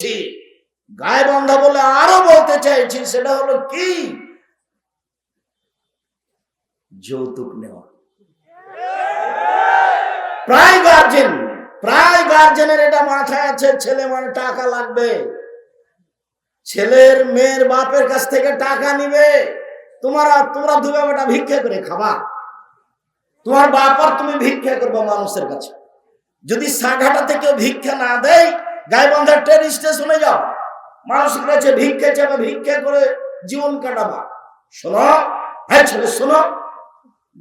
গায়ে বন্ধা বলে আরও বলতে চাইছি, সেটা হলো কি? যৌতুক নেওয়া। প্রায় গার্জেন প্রায় গার্জেনের এটা মাথায় আছে, ছেলে মানে টাকা লাগবে। ছেলের মেয়ের বাপের কাছ থেকে টাকা নিবে। তোমার তোমরা দুবে বেটা ভিক্ষা করে খাবা। তোমার বাপ আর তুমি ভিক্ষা করবে মানুষের কাছে। যদি সাঘাটাতে কেউ ভিক্ষা না দেয় গাইবান্ধার ট্রেন স্টেশনে যাও। মানুষের কাছে ভিক্ষে চাবে ভিক্ষা করে জীবন কাটাবা। শোনো হ্যাঁ ছেলে, শোনো।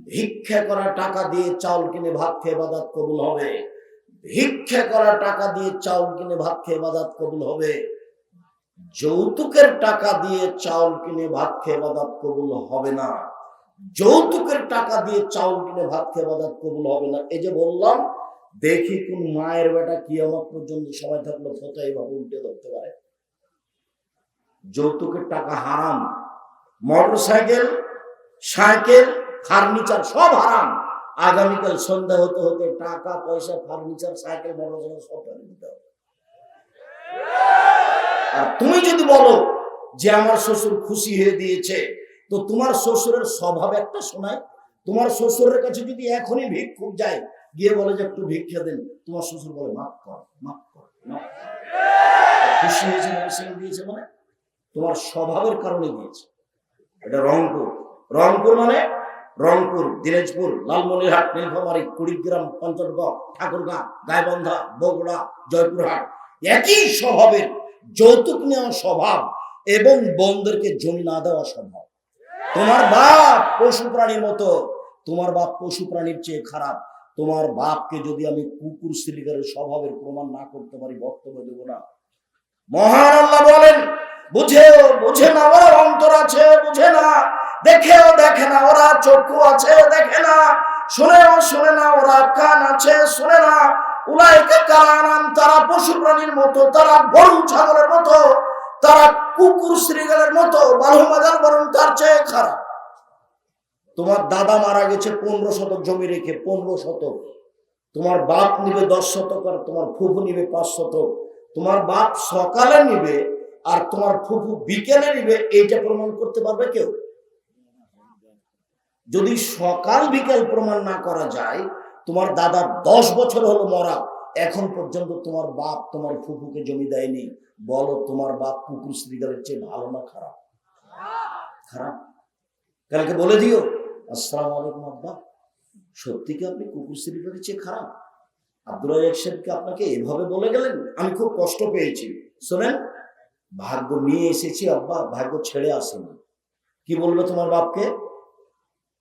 ভিক্ষে করা টাকা দিয়ে চাউল কিনে ভাত খেয়ে বাদাত কবুল হবে। ভিক্ষে করা টাকা দিয়ে চাউল কিনে ভাত খেয়ে বাদাত কবুল হবে। যৌতুকের টাকা দিয়ে চাউল কিনে ভাত খেয়ে বাদাত কবুল হবে না। যৌতুকের টাকা দিয়ে চাউল কিনে ভাত খেয়ে বাদাত কবুল হবে না। এই যে বললাম দেখি কোন মায়ের বেটা কি কিয়ামত পর্যন্ত সময় থাকল ফটো এইভাবে উল্টে ধরতে পারে। যৌতুকের টাকা হারাম মোটর সাইকেল সাইকেল ফার্নিচার সব হারাম। আগামীকাল সন্ধ্যা হতে হতে টাকা, পয়সা, ফার্নিচার, সাইকেল মোটর সাইকেল সব ফেলে দিতে হবে। আর তুমি যদি বলো যে আমার শ্বশুর খুশি হয়ে দিয়েছে, তো তোমার শ্বশুরের স্বভাব একটা শোনায়। তোমার শ্বশুরের কাছে যদি এখনই ভিক্ষুক যায় গিয়ে বলে যে একটু ভিক্ষা দেন, তোমার শ্বশুর বলে, মাফ কর মাফ কর খুশি হয়েছে দিয়েছে মানে তোমার স্বভাবের কারণে দিয়েছে। এটা রংপুর। রংপুর মানে রংপুর, দিনাজপুর, লালমনিরহাট কুড়িগ্রাম, পঞ্চগড়, ঠাকুরগাঁ, গাইবান্ধা, বগুড়া, জয়পুরহাট। একই স্বভাবের যৌতুক নেওয়া স্বভাব এবং বোনদেরকে জমি না দেওয়া স্বভাব। তোমার বাপ পশু প্রাণীর মতো, তোমার বাপ পশু প্রাণীর চেয়ে খারাপ। তোমার বাপকে যদি আমি কুকুর শ্রীকারের স্বভাবের প্রমাণ না করতে পারি, বক্তব্য দেবো না। মহান আল্লাহ বলেন, বুঝেও, বুঝে না ওরা অন্তর আছে, বুঝে না। দেখেও দেখে না, ওরা চক্ষু আছে, দেখে না। শুনেও শুনে না, ওরা কান আছে, শুনে না। উলাইকে কালানাম তারা পশু প্রাণীর মতো, তারা গরু ছাগলের মতো, তারা কুকুর শ্রীগালের মতো বালু বাজার বরং তার চেয়ে খারাপ। তোমার দাদা মারা গেছে পনেরো শতক জমি রেখে, পনেরো শতক। তোমার বাপ নিবে দশ শতক আর তোমার ফুফু নিবে পাঁচ শতক। তোমার বাপ সকালে নিবে আর তোমার ফুফু বিকেলে নিবে, এইটা প্রমাণ করতে পারবে কেউ? যদি সকাল বিকেল প্রমাণ না করা যায়, তোমার দাদা দশ বছর হলো মরা, এখন পর্যন্ত তোমার বাপ তোমার ফুফুকে জমি দেয়নি। বলো, তোমার বাপ কুকুর শ্রীগালের চেয়ে ভালো না খারাপ? খারাপ? কালকে বলে দিও। আসসালাম আলাইকুম, আব্বা। সত্যি কি আপনি কুকুর শ্রীগালের চেয়ে খারাপ? আব্দুল রাজাক সাহেবকে আপনাকে এভাবে বলে গেলেন? আমি খুব কষ্ট পেয়েছি। শোনেন, ভাগ্য নিয়ে এসেছি, আব্বা। ভাগ্য ছেড়ে আসেনি। কি বলবে তোমার বাপকে?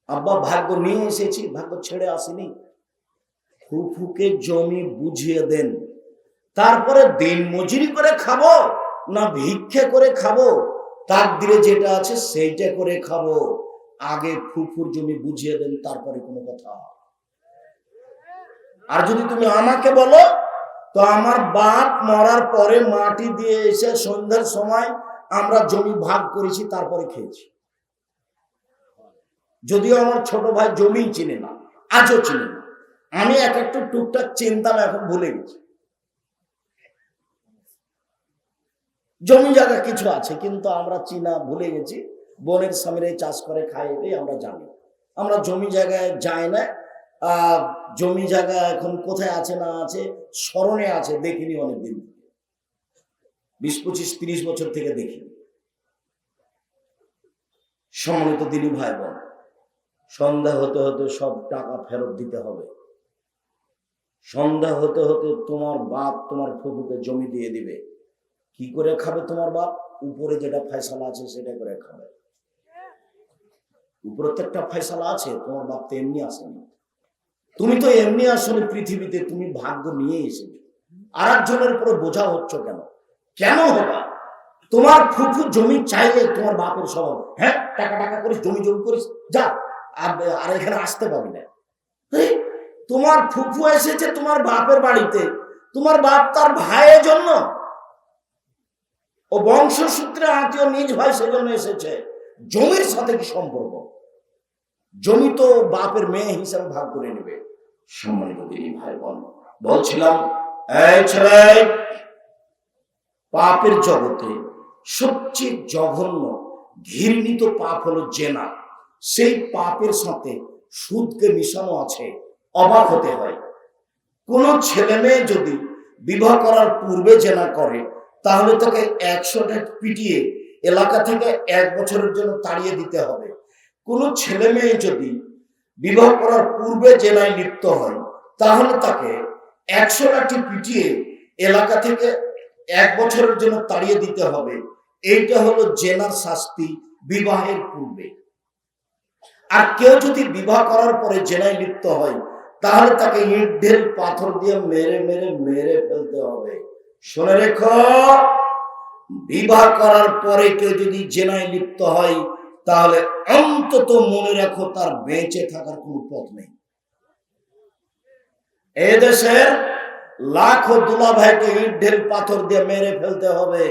আব্বা, ভাগ্য নিয়ে এসেছি, ভাগ্য ছেড়ে আসেনি। ফুফুকে জমি বুঝিয়ে দেন। তারপরে দিন মজুরি করে খাব না ভিক্ষে করে খাব? তার দিলে যেটা আছে সেইটা করে খাব। আগে ফুফুর জমি বুঝিয়ে দেন, তারপরে কোনো কথা। আর যদি তুমি আমাকে বলো, তো আমার বাপ মরার পরে মাটি দিয়ে এসে সন্ধ্যার সময় আমরা জমি ভাগ করেছি, তারপরে খেয়েছি। যদিও আমার ছোট ভাই জমি চিনে না, আজও চিনে না। আমি এক একটু টুকটাক চিনতাম, এখন ভুলে গেছি। জমি জায়গা কিছু আছে, কিন্তু আমরা চিনা, ভুলে গেছি। বনের সামনে চাষ করে খাই এটাই আমরা জানি। আমরা জমি জায়গায় যাই না। জমি জায়গা এখন কোথায় আছে না আছে, স্মরণে আছে, দেখিনি অনেকদিন বিশ পঁচিশ তিরিশ বছর থেকে দেখিনি সম্মানিত দিনী ভাই বোন সন্ধ্যা হতে হতে সব টাকা ফেরত দিতে হবে। সন্ধ্যা হতে হতে তোমার বাপ তোমার ফুফুকে জমি দিয়ে দিবে। কি করে খাবে তোমার বাপ? উপরে যেটা ফয়সালা আছে সেটা করে খাবে। তো ফয়সালা আছে, তোমার বাপ তো এমনি আসেনি। তুমি তো এমনি আসলে পৃথিবীতে তুমি ভাগ্য নিয়ে এসেছ। আর একজনের উপরে বোঝা হচ্ছ কেন? কেন হবা? তোমার ফুফু জমি চাইলে তোমার বাপের স্বভাব। হ্যাঁ টাকা টাকা করিস জমি জমি করিস, যা। আর এখানে আসতে পাবি না। তোমার ফুফু এসেছে তোমার বাপের বাড়িতে। তোমার বাপ তার ভাইয়ের জন্য। ও বংশসূত্রে আত্মীয় নিজ ভাই সেজন্য এসেছে। জমির সাথে কি সম্পর্ক? জমি তো বাপের মেয়ে হিসাবে ভাগ করে নেবে। সম্মানিত দিনী ভাই বোন বলছিলাম পাপের জগতে সবচেয়ে জঘন্য, ঘৃণিত পাপ হলো জেনা। সেই পাপের সাথে সুদকে মিশানো আছে, অবাক হতে হয়। কোন ছেলে মেয়ে যদি বিবাহ করার পূর্বে জেনা করে, তাহলে তাকে একশোটা পিটিয়ে এলাকা থেকে এক বছরের জন্য তাড়িয়ে দিতে হবে। কোন ছেলে মেয়ে যদি বিবাহ করার পূর্বে জেনায় লিপ্ত হয়, তাহলে তাকে একশো লাঠি পিটিয়ে এলাকা থেকে এক বছরের জন্য তাড়িয়ে দিতে হবে। এইটা হলো জেনার শাস্তি বিবাহের পূর্বে। আর কেউ যদি বিবাহ করার পরে জেনায় লিপ্ত হয়, তাহলে তাকে ইট, ঢেল, পাথর দিয়ে মেরে মেরে মেরে ফেলতে হবে। শুনে রেখো। বিবাহ করার পরে কেউ যদি জেনায় লিপ্ত হয়, তাহলে অন্তত মনে রাখো তার বেঁচে থাকার কোনো পথ নেই। এদেশের লাখো দুলা ভাইকে ইট, ঢেল, পাথর দিয়ে মেরে ফেলতে হবে,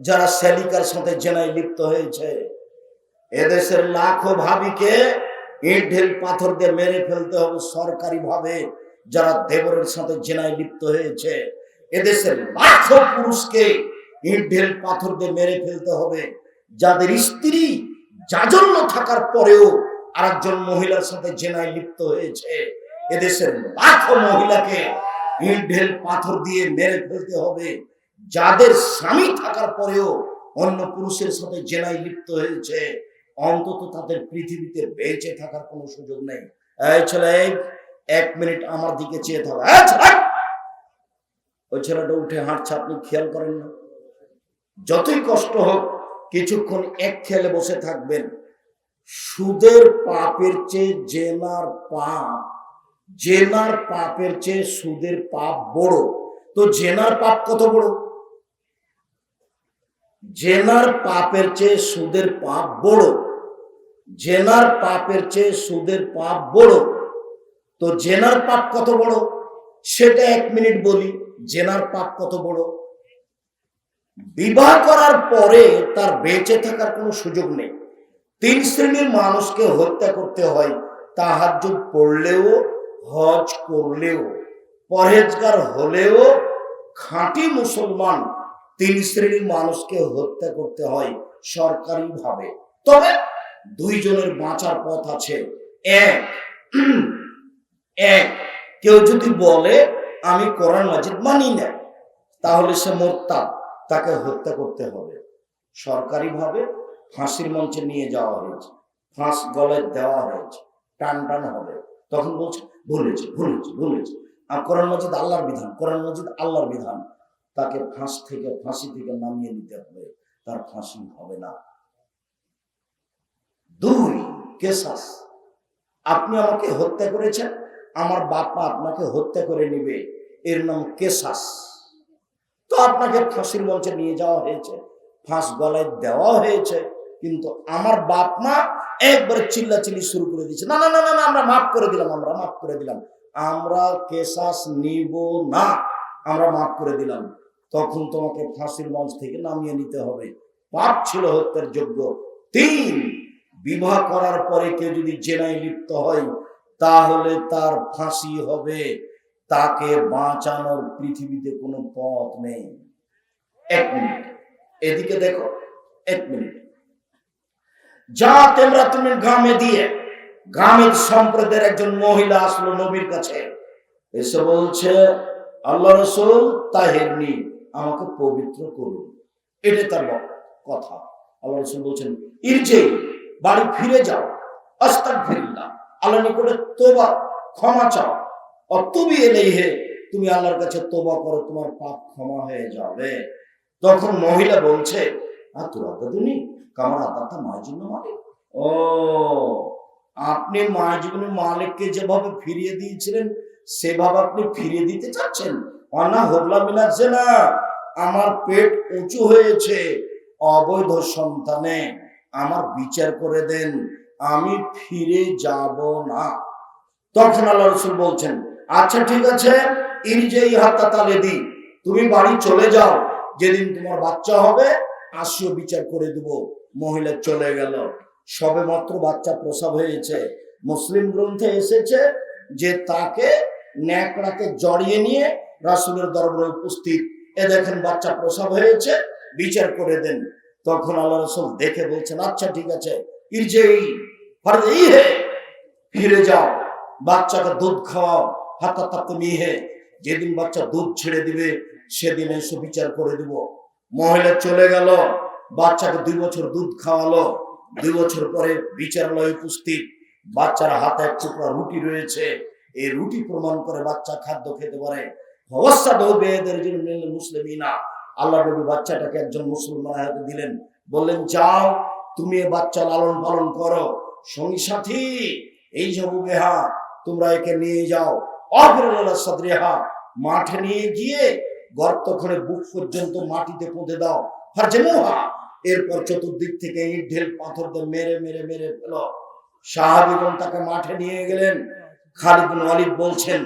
যারা সেলিকার সাথে জেনায় লিপ্ত হয়েছে। এদেশের লাখো ভাবিকে ইট, ঢেল, পাথর দিয়ে মেরে ফেলতে হবে সরকারি ভাবে যারা দেবরের সাথে জেনায় লিপ্ত হয়েছে। এদেশের লাখো পুরুষকে ইট ঢেল পাথর দিয়ে মেরে ফেলতে হবে। যাদের স্ত্রী জাজন্য থাকার পরেও আরেকজন মহিলার সাথে জেনায় লিপ্ত হয়েছে, এদেশের লাখো মহিলাকে ইট ঢেল পাথর দিয়ে মেরে ফেলতে হবে। যাদের স্বামী থাকার পরেও অন্য পুরুষের সাথে জেনায় লিপ্ত হয়েছে, অন্তত তাদের পৃথিবীতে বেঁচে থাকার কোনো সুযোগ নেই। এই ছেলে, এক মিনিট আমার দিকে চেয়ে থাকো। ওই ছেলেটা উঠে হাঁটছে, আপনি খেয়াল করেন না। যতই কষ্ট হোক, কিছুক্ষণ এক খেলে বসে থাকবেন। সুদের পাপের চেয়ে জেনার পাপ, জেনার পাপের চেয়ে সুদের পাপ বড়। তো জেনার পাপ কত বড়? জেনার পাপের চেয়ে সুদের পাপ বড়। জেনার পাপের চেয়ে সুদের পাপ বড়। তো জেনার পাপ কত বড়? সেটা এক মিনিট বলি, জেনার পাপ কত বড়? বিবাহ করার পরে তার বেঁচে থাকার কোনো সুযোগ নেই। তিন শ্রেণির মানুষকে হত্যা করতে হয়, তাহাজ্জুদ পড়লেও, হজ করলেও, পরহেজগার হলেও, খাঁটি মুসলমান তিন শ্রেণির মানুষকে হত্যা করতে হয় সরকারি ভাবে তবে দুইজনের বাঁচার পথ আছে। এক এক, কেউ যদি বলে, আমি কোরআন মাজিদ মানি না, তাহলে সে মোরতাদ তাকে হত্যা করতে হবে। সরকারি ভাবে ফাঁসির মঞ্চে নিয়ে যাওয়া হয়েছে। ফাঁস গলায় দেওয়া হয়েছে। টান টান হবে। তখন বলছে ভুলেছে ভুলেছে ভুলেছে আর কোরআন মজিদ আল্লাহর বিধান, কোরআন মজিদ আল্লাহর বিধান। তাকে ফাঁস থেকে, ফাঁসি থেকে নামিয়ে নিতে হবে। তার ফাঁসি হবে না। দুই, কেসাস। আপনি আমাকে হত্যা করেছেন, আমার বাপা আপনাকে হত্যা করে নিবে। এর নাম কেসাস। তো আপনাকে ফাঁসির মঞ্চে নিয়ে যাওয়া হয়েছে। ফাঁস গলায় দেওয়া হয়েছে, কিন্তু আমার বাপ মা একবারে চিল্লাচিল্লি শুরু করে দিয়েছে। না না না না আমরা মাফ করে দিলাম, আমরা মাফ করে দিলাম। আমরা কেসাস নিব না, আমরা মাফ করে দিলাম। তখন তোমাকে ফাঁসির মঞ্চ থেকে নামিয়ে নিতে হবে। পাপ ছিল হত্যার যোগ্য। তিন, বিবাহ করার পরে কেউ যদি জেনায় লিপ্ত হয়, তাহলে তার ফাঁসি হবে। তাকে বাঁচানোর পৃথিবীতে কোনো পথ নেই। এক মিনিট। এদিকে দেখো, এক মিনিট। যা তোমরা তুমি গ্রামে দিয়ে গ্রামের সম্প্রদায়ের একজন মহিলা আসলো নবীর কাছে। এসে বলছে, আল্লাহ রসুল তাহেরনি আমাকে পবিত্র করুন। এটা তার কথা। আল্লাহ রসুল বলছেন, ইরজে, বাড়ি ফিরে যাও। আস্তাক ফিরিল্লা আল্লাহ নিকটে তোবা, ক্ষমা চাও। অতবি এলেই হে তুমি আল্লাহর কাছে তোবা করো, তোমার পাপ ক্ষমা হয়ে যাবে। তখন মহিলা বলছে আর তোরা দাদুনি কামার আদারটা মায়ের জন্য মালিক। ও, আপনি মায়াজীবনের মালিককে যেভাবে ফিরিয়ে দিয়েছিলেন, সেভাবে আপনি ফিরিয়ে দিতে চাচ্ছেন? অনা হোবলা মিলাচ্ছে না আমার পেট উঁচু হয়েছে, অবৈধ সন্তানে, আমার বিচার করে দেন, আমি ফিরে যাব না। তখন আল্লাহ রসুল বলছেন আচ্ছা ঠিক আছে। ইরজে ইহাতা তালে দি তুমি বাড়ি চলে যাও। যেদিন তোমার বাচ্চা হবে, আসিও, বিচার করে দেব। মহিলা চলে গেল। সবে মাত্র বাচ্চা প্রসব হয়েছে। মুসলিম গ্রন্থে এসেছে যে তাকে ন্যাকড়াতে জড়িয়ে নিয়ে রাসুলের দরবারে উপস্থিত। এ দেখেন, বাচ্চা প্রসব হয়েছে, বিচার করে দেন। তখন আল্লাহ রসুল দেখে বলছেন আচ্ছা ঠিক আছে। ইরজেই ফিরে যাও। বাচ্চাকে দুধ খাওয়াও। হাতা তাতে মিহে যেদিন বাচ্চা দুধ ছেড়ে দিবে, সেদিন এসে বিচার করে দিব। মহিলা চলে গেল, বাচ্চাকে দুই বছর দুধ খাওয়ালো। দুই বছর পরে বিচারালয়ে উপস্থিত, বাচ্চার হাতে এক টুকরা রুটি রয়েছে। এই রুটি প্রমাণ করে বাচ্চা খাদ্য খেতে পারে। অবস্থা দৌড়বে এদের জন্য মুসলিমিনা আল্লাহ নবী বাচ্চাটাকে একজন মুসলমান হাতে দিলেন। বললেন, যাও, তুমি এ বাচ্চা লালন পালন করো। সঙ্গী সাথী, এই যে বেহা তোমরা একে নিয়ে যাও। মাঠে নিয়ে গিয়ে গর্ত করে বুক পর্যন্ত মাটিতে পুঁতে দাও। ফারজেমুহা এরপর চতুর্দিক থেকে ইট, ঢেল, পাথর দিয়ে মেরে মেরে মেরে ফেল। সাহাবিগণ তাকে মাঠে নিয়ে গেলেন। খালিদ ওয়ালিদ বলছেন,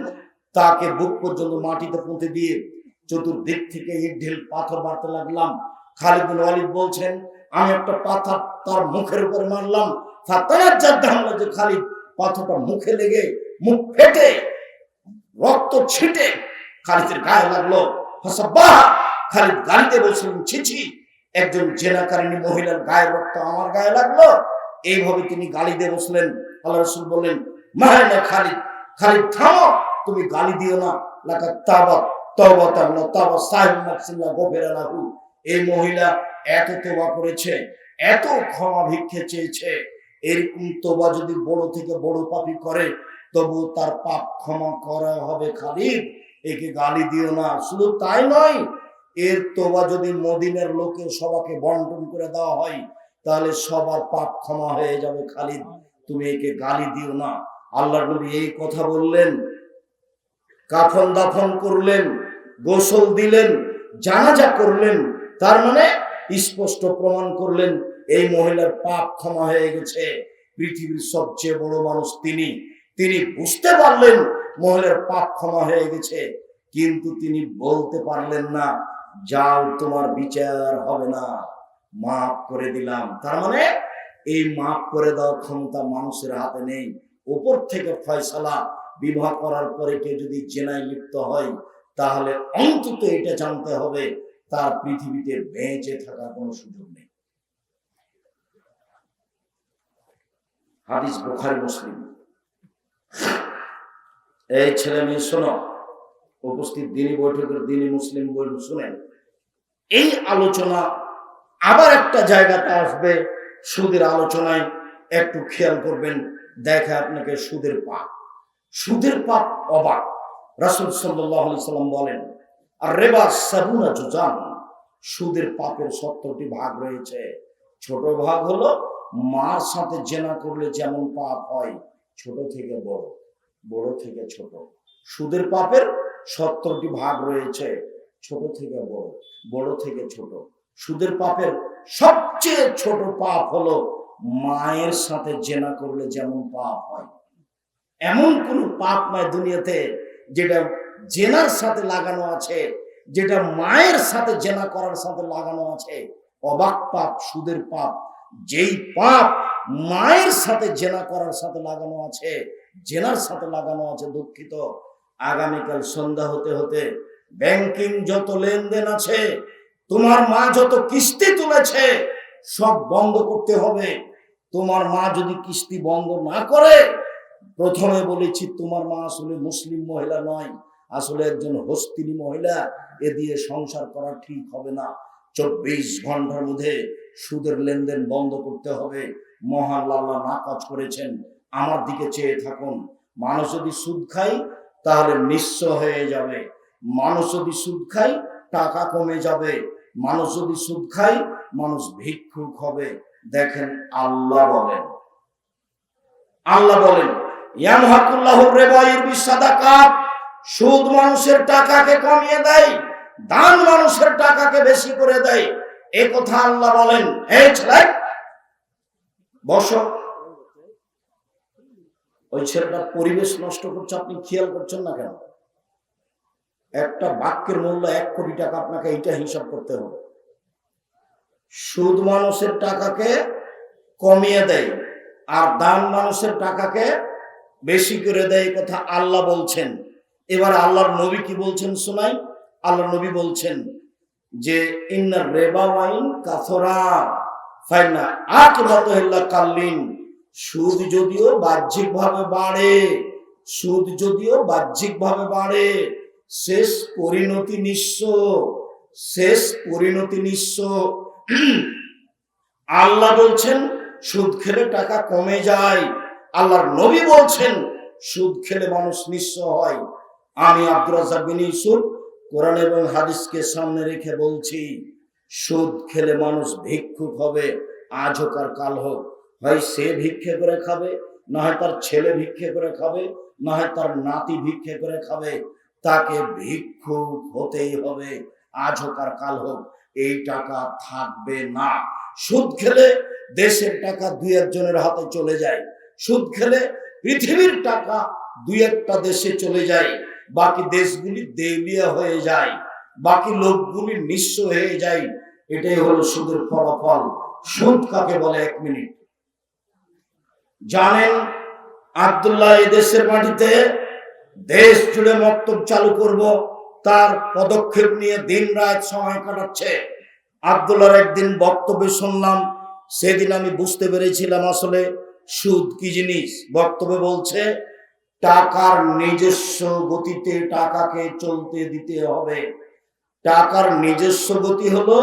তাকে বুক পর্যন্ত মাটিতে পুঁতে দিয়ে চতুর্দিক থেকে ইট, ঢেল, পাথর মারতে লাগলাম। খালিদ ওয়ালিদ বলছেন, আমি একটা পাথর তার মুখের উপরে মারলাম। জাদ্দা হামলা যে খালিদ, পাথরটা মুখে লেগে মুখ ফেটে রক্ত ছিটে খালিদের গায়ে লাগল খালিদ গালিতে বলছিলেন ছিছি একজন জেনাকারিনী মহিলার গায়ে রক্ত আমার গায়ে লাগল? এইভাবে তিনি গালি দিয়ে বসলেন। আল্লাহ রসুল বললেন মাহানা খালিদ খালিদ থামো, তুমি গালি দিও না। লাকা তাবাত তওবাতান লা তাবা সাহিব মাকসিল্লা গফিরা লাহু। এই মহিলা এত তোবা করেছে, এত ক্ষমা ভিক্ষে চেয়েছে। এরকম তোবা যদি বড় থেকে বড় পাপী করে তবু তার পাপ ক্ষমা করা হবে খালিদ। একে গালি দিও না। শুধু তাই নয়, এর তোবা যদি মদিনের লোকের সবাকে বন্টন করে দেওয়া হয়, তাহলে সবার পাপ ক্ষমা হয়ে যাবে খালিদ। তুমি একে গালি দিও না। আল্লাহ নবী এই কথা বললেন, কাফন দাফন করলেন, গোসল দিলেন, জানাজা করলেন, তার মানে স্পষ্ট প্রমাণ করলেন, এই মহিলার পাপ ক্ষমা হয়ে গেছে। পৃথিবীর সবচেয়ে বড় মানুষ তিনি। তিনি বুঝতে পারলেন মহলের পাপ ক্ষমা হয়ে গেছে, কিন্তু তিনি বলতে পারলেন না, যাও তোমার বিচার হবে না, মাফ করে দিলাম। তার মানে এই মাফ করে দেওয়ার ক্ষমতা মানুষের হাতে নেই। উপর থেকে ফয়সালা বিবাহ করার পরে কেউ যদি জেনায় লিপ্ত হয়, তাহলে অন্তত এটা জানতে হবে, তার পৃথিবীতে বেঁচে থাকার কোনো সুযোগ নেই। হাদিস বোখারি, মুসলিম। এই ছেলে মেয়ে, শোনো, উপস্থিত দিনী বৈঠকের দিনী মুসলিম বই শুনেন এই আলোচনা আবার একটা জায়গাতে আসবে, সুদের আলোচনায় একটু খেয়াল করবেন, দেখে আপনাকে সুদের পাপ। সুদের পাপ অবাক। রাসুল সাল্লাম বলেন আর রেবা সাবুনা জুজান সুদের পাপের সত্তরটি ভাগ রয়েছে। ছোট ভাগ হলো, মার সাথে জেনা করলে যেমন পাপ হয় ছোট থেকে বড় বড় থেকে ছোট। সুদের পাপের সত্তরটি ভাগ রয়েছে, ছোট থেকে বড় বড় থেকে ছোট। সুদের পাপের সবচেয়ে ছোট পাপ হলো মায়ের সাথে জেনা করলে যেমন পাপ হয়। এমন কোন পাপ নয় দুনিয়াতে যেটা জেনার সাথে লাগানো আছে, যেটা মায়ের সাথে জেনা করার সাথে লাগানো আছে। অবাক পাপ, সুদের পাপ, যেই পাপ মায়ের সাথে জেনা করার সাথে লাগানো আছে, জেনার সাথে লাগানো আছে দুঃখিত। আগামীকাল সন্ধ্যা হতে হতে ব্যাংকিং যত লেনদেন আছে, তোমার মা যত কিস্তি তুলেছে, সব বন্ধ করতে হবে। তোমার মা যদি কিস্তি বন্ধ না করে, প্রথমে বলেছি, তোমার মা আসলে মুসলিম মহিলা নয়, আসলে একজন হস্তিনী মহিলা, এ দিয়ে সংসার করা ঠিক হবে না। চব্বিশ ঘণ্টার মধ্যে সুদের লেনদেন বন্ধ করতে হবে। মহান না কাজ করেছেন। আমার দিকে চেয়ে থাকুন। মানুষ যদি সুদ খায়, তাহলে নিঃস্ব হয়ে যাবে। মানুষ যদি সুদ খায়, টাকা কমে যাবে। মানুষ যদি সুদ খায়, মানুষ ভিক্ষুক হবে। দেখেন আল্লাহ বলেন। আল্লাহ বলেন সুদ মানুষের টাকাকে কমিয়ে দেয়, দান মানুষের টাকাকে বেশি করে দেয়। এ কথা আল্লাহ বলেন এই ছেলে বসো। ওই ছেলেটা পরিবেশ নষ্ট করছে, আপনি খেয়াল করছেন না কেন? একটা বাক্যের মূল্য এক কোটি টাকা, আপনাকে এইটা হিসাব করতে হবে। সুদ মানুষের টাকাকে কমিয়ে দেয়, আর দান মানুষের টাকাকে বেশি করে দেয় কথা আল্লাহ বলছেন। এবার আল্লাহর নবী কি বলছেন শোনাই? আল্লাহ নবী বলছেন যে, ইন্নার রেবা ওয়াইন কাথরা ফাইনা আট মত হেল্লা কাল্লিন সুদ যদিও বাহ্যিক ভাবে বাড়ে, সুদ যদিও বাহ্যিক ভাবে বাড়ে, শেষ পরিণতি নিঃস্ব, শেষ পরিণতি নিঃস্ব। আল্লাহ বলছেন, সুদ খেলে টাকা কমে যায়। আল্লাহর নবী বলছেন, সুদ খেলে মানুষ নিঃস্ব হয়। আমি আব্দুর রাজ্জাক বিন কোরআন এবং হাদিসকে সামনে রেখে বলছি সুদ খেলে মানুষ ভিক্ষুক হবে আজ হোক আর কাল হোক। হয় সে ভিক্ষে করে খাবে, না হয় তার ছেলে ভিক্ষে করে খাবে, না হয় তার নাতি ভিক্ষে করে খাবে। তাকে ভিক্ষুক হতেই হবে আজ হোক আর কাল হোক। এই টাকা থাকবে না। সুদ খেলে দেশের টাকা দুই একজনের হাতে চলে যায়। সুদ খেলে পৃথিবীর টাকা দুই একটা দেশে চলে যায়। বাকি দেশগুলি দেউলিয়া হয়ে যায়। বাকি লোকগুলি নিঃস্ব হয়ে যায়। এটাই হলো সুদের ফলাফল। সুদ কাকে বলে? এক মিনিট। জানেন আব্দুল্লাহ দেশের মাটিতে দেশ জুড়ে মক্তব চালু করব, তার পদক্ষেপ নিয়ে দিন রাত সময় কাটাচ্ছে। আব্দুল্লাহর একদিন বক্তব্য শুনলাম, সেদিন আমি বুঝতে পেরেছিলাম আসলে সুদ কি জিনিস। বক্তব্যে বলছে, টাকার নিজস্ব গতিতে টাকাকে চলতে দিতে হবে। টাকার নিজস্ব গতি হলো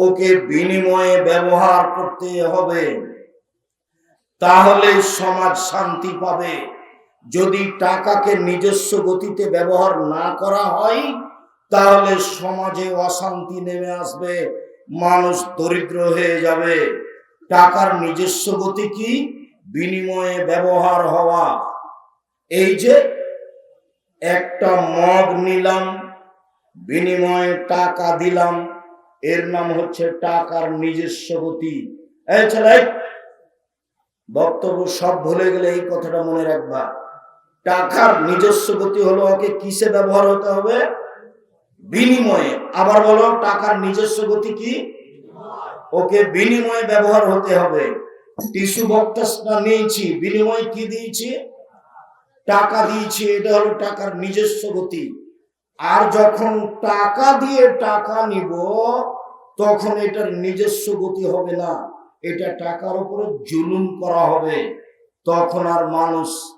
ওকে বিনিময়ে ব্যবহার করতে হবে। তাহলে সমাজ শান্তি পাবে। যদি টাকাকে নিজস্ব গতিতে ব্যবহার না করা হয়, তাহলে সমাজে অশান্তি নেমে আসবে, মানুষ দরিদ্র হয়ে যাবে। টাকার নিজস্ব গতি কি? বিনিময়ে ব্যবহার হওয়া। এই যে একটা মগ নিলাম, বিনিময়ে টাকা দিলাম এর নাম হচ্ছে টাকার নিজস্ব গতি। বক্তব্য সব ভুলে গেলে এই কথাটা মনে রাখবা। টাকার নিজস্ব গতি হলো ওকে কিসে ব্যবহার হতে হবে? বিনিময়ে। আবার বলো, টাকার নিজস্ব গতি কি? ওকে বিনিময়ে ব্যবহার হতে হবে। টিস্যু বক্সটা নিয়েছি, বিনিময়ে কি দিয়েছি? টাকা দিয়েছি, এটা হলো টাকার নিজস্ব গতি। আর যখন টাকা দিয়ে টাকা নিব তখন এটার নিজস্ব গতি হবে না। এটা টাকার উপরে জুলুম করা হবে। তখন আর মানুষ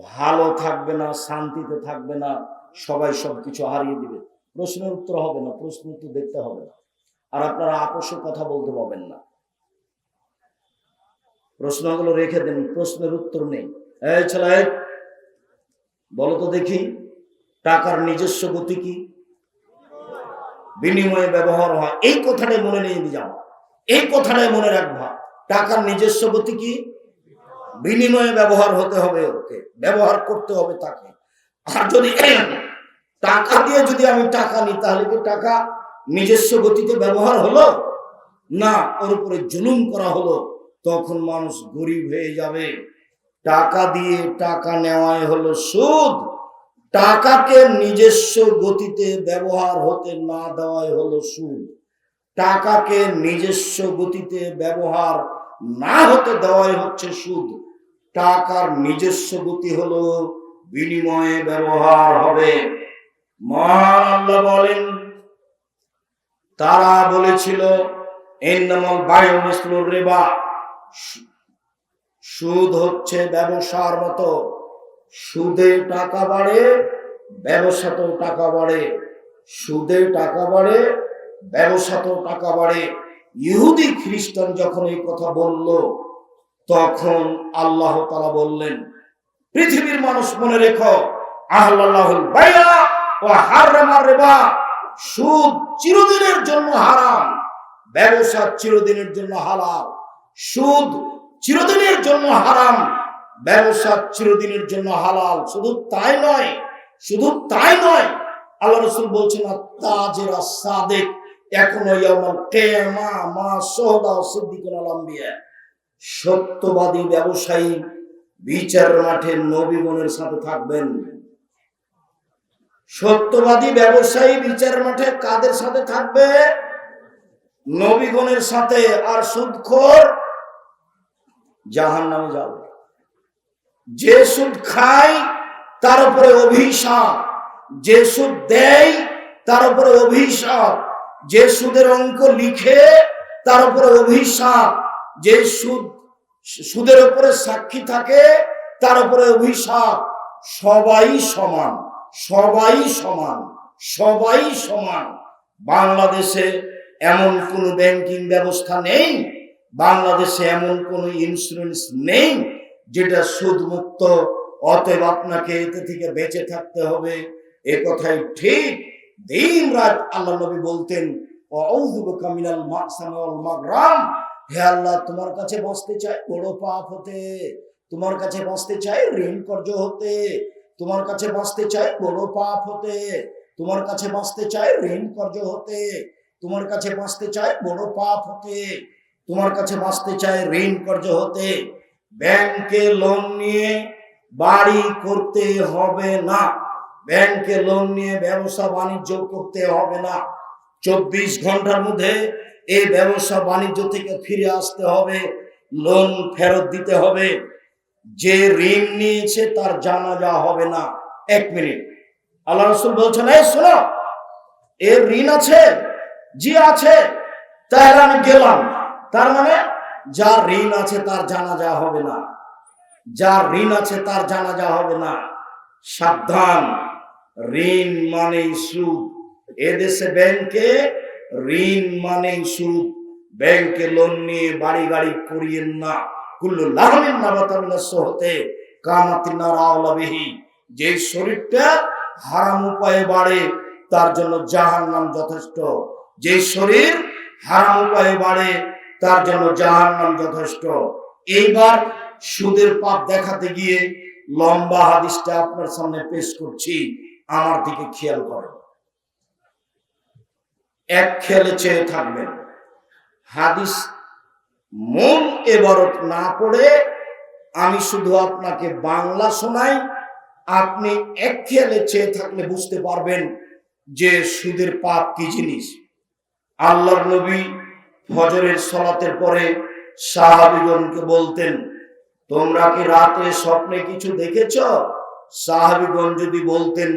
ভালো থাকবে না, শান্তিতে থাকবে না। সবাই সবকিছু হারিয়ে দিবে। প্রশ্নের উত্তর হবে না, প্রশ্ন উত্তর দেখতে হবে না। আর আপনারা আপোষে কথা বলতে পারবেন না। প্রশ্নগুলো রেখে দেন, প্রশ্নের উত্তর নেই। এই ছেলে, বলো তো দেখি, টাকার নিজস্ব গতি কি? বিনিময়ে ব্যবহার হয়। এই কথাটাই মনে নিয়ে যাও। এই কথাটাই মনে রাখবা। টাকার নিজস্ব গতি কি? বিনিময়ে ব্যবহার হতে হবে ওকে। ব্যবহার করতে হবে তাকে। আর যদি টাকা দিয়ে যদি আমি টাকা নিই, তাহলে কি টাকা নিজস্ব গতিতে ব্যবহার হলো? না, ওর উপরে জুলুম করা হলো, তখন মানুষ গরিব হয়ে যাবে। টাকা দিয়ে টাকা নেওয়াই হলো সুদ। টাকাকে নিজস্ব গতিতে ব্যবহার হতে না দেওয়াই হলো সুদ। টাকাকে নিজস্ব গতিতে ব্যবহার না হতে দেওয়াই হচ্ছে সুদ। টাকার নিজস্ব গতি হলো বিনিময়ে ব্যবহার হবে। মহান বলেন, তারা বলেছিল এন্নামাল বায়ু মিসলুর রেবা। সুদ হচ্ছে ব্যবসার মতো। সুদে টাকা বাড়ে, ব্যবসাতেও টাকা বাড়ে। সুদে টাকা বাড়ে, ব্যবসাতেও টাকা বাড়ে। ইহুদি খ্রিস্টান যখন এই কথা বলল, তখন আল্লাহ তালা বললেন, পৃথিবীর মানুষ মনে রেখো আহ্লাহুল বাইয়া ও হারামার রেবা। সুদ চিরদিনের জন্য হারাম, ব্যবসা চিরদিনের জন্য হালাল। সুদ চিরদিনের জন্য হারাম ব্যবসা চিরদিনের জন্য হালাল। শুধু তাই নয়, শুধু তাই নয়, আল্লাহ রসুল বলছেন তাজেরা সাদেক মা সোহদা সত্যবাদী ব্যবসায়ী বিচার মাঠে নবীগণের সাথে থাকবেন। সত্যবাদী ব্যবসায়ী বিচার মাঠে কাদের সাথে থাকবে? নবীগণের সাথে। আর সুদখোর জাহান নামে যাবে। যে সুদ খায়, তার উপরে অভিশাপ। যে সুদ দেয়, তার উপরে অভিশাপ। যে সুদের অঙ্ক লিখে, তার উপরে অভিশাপ। যে সুদ সুদের উপরে সাক্ষী থাকে, তার উপরে অভিশাপ। সবাই সমান সবাই সমান সবাই সমান। বাংলাদেশে এমন কোনো ব্যাংকিং ব্যবস্থা নেই, বাংলাদেশে এমন কোনো ইন্স্যুরেন্স নেই যেটা সুদ মুক্ত অতএব আপনাকে এতে থেকে বেঁচে থাকতে হবে। এ কথাই ঠিক দিন রাত আল্লাহ নবী বলতেন হে আল্লাহ, তোমার কাছে বাঁচতে চাই বড় পাপ হতে, তোমার কাছে বাঁচতে চাই ঋণ কর্য হতে, তোমার কাছে বাঁচতে চাই বড় পাপ হতে, তোমার কাছে বাঁচতে চাই ঋণ কর্য হতে, তোমার কাছে বাঁচতে চাই বড় পাপ হতে, তোমার কাছে বাঁচতে চাই ঋণ কর্য হতে। ব্যাংকে লোন নিয়ে বাড়ি করতে হবে না। ব্যাংকে লোন নিয়ে ব্যবসা বাণিজ্য করতে হবে না। চব্বিশ ঘণ্টার মধ্যে এই ব্যবসা বাণিজ্য থেকে ফিরে আসতে হবে, লোন ফেরত দিতে হবে। যে ঋণ নিয়েছে তার জানা জানাজা হবে না। এক মিনিট। আল্লাহ রসুল বলছেন, এই শোনো, এর ঋণ আছে, জি আছে, তাহলে আমি গেলাম। তার মানে যার ঋণ আছে তার জানাজা হবে না। যার ঋণ আছে তার জানাজা হবে না। সাবধান। ঋণ মানেই সুদ। এদেশে ব্যাংকে ঋণ মানেই সুদ। ব্যাংকে লোন নিয়ে বাড়ি গাড়ি করিয়েন না। কুল্লু লাহমিন নাবাতামিনাস হতে যে শরীরটা হারাম উপায়ে বাড়ে, তার জন্য জাহান্নাম যথেষ্ট। যে শরীর হারাম উপায়ে বাড়ে তার জন্য জাহান্নাম যথেষ্ট। এইবার সুদের পাপ দেখাতে গিয়ে লম্বা হাদিসটা আপনার সামনে পেশ করছি, আমার দিকে খেয়াল করেন। এক খেয়ালে চেয়ে থাকবেন, হাদিস মূল এবারত না পড়ে আমি শুধু আপনাকে বাংলা শোনাই, আপনি এক খেয়ালে চেয়ে থাকলে বুঝতে পারবেন যে সুদের পাপ কি জিনিস। আল্লাহর নবী ফজরের সলাতের পরে সাহাবিগণকে বলতেন, তোমরা কি রাতে স্বপ্নে কিছু দেখেছ? সাহাবিগণ যদি বলতেন,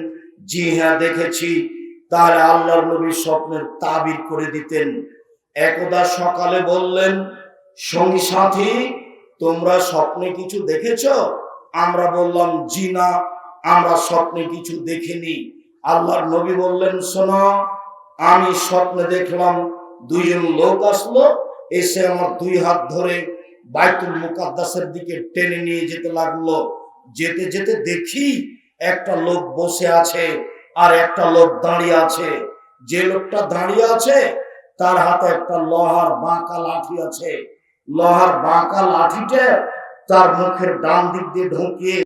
জি হ্যাঁ দেখেছি। তাহলে আল্লাহর নবী স্বপ্নের তাবির করে দিতেন। একদা সকালে বললেন, সঙ্গী সাথী, তোমরা স্বপ্নে কিছু দেখেছ? আমরা বললাম, জি না, আমরা স্বপ্নে কিছু দেখিনি। আল্লাহর নবী বললেন, শোনো, আমি স্বপ্নে দেখলাম দুইজন লোক আসলো, এসে আমার দুই হাত ধরে বাইতুল মুকাদ্দাসের দিকে টেনে নিয়ে যেতে লাগল। যেতে যেতে দেখি একটা লোক বসে আছে আর একটা লোক দাঁড়িয়ে আছে। যে লোকটা দাঁড়িয়ে আছে, তার হাতে একটা লোহার বাঁকা লাঠি আছে। লোহার বাঁকা লাঠিটা তার মুখের ডান দিক দিয়ে ঢুকিয়ে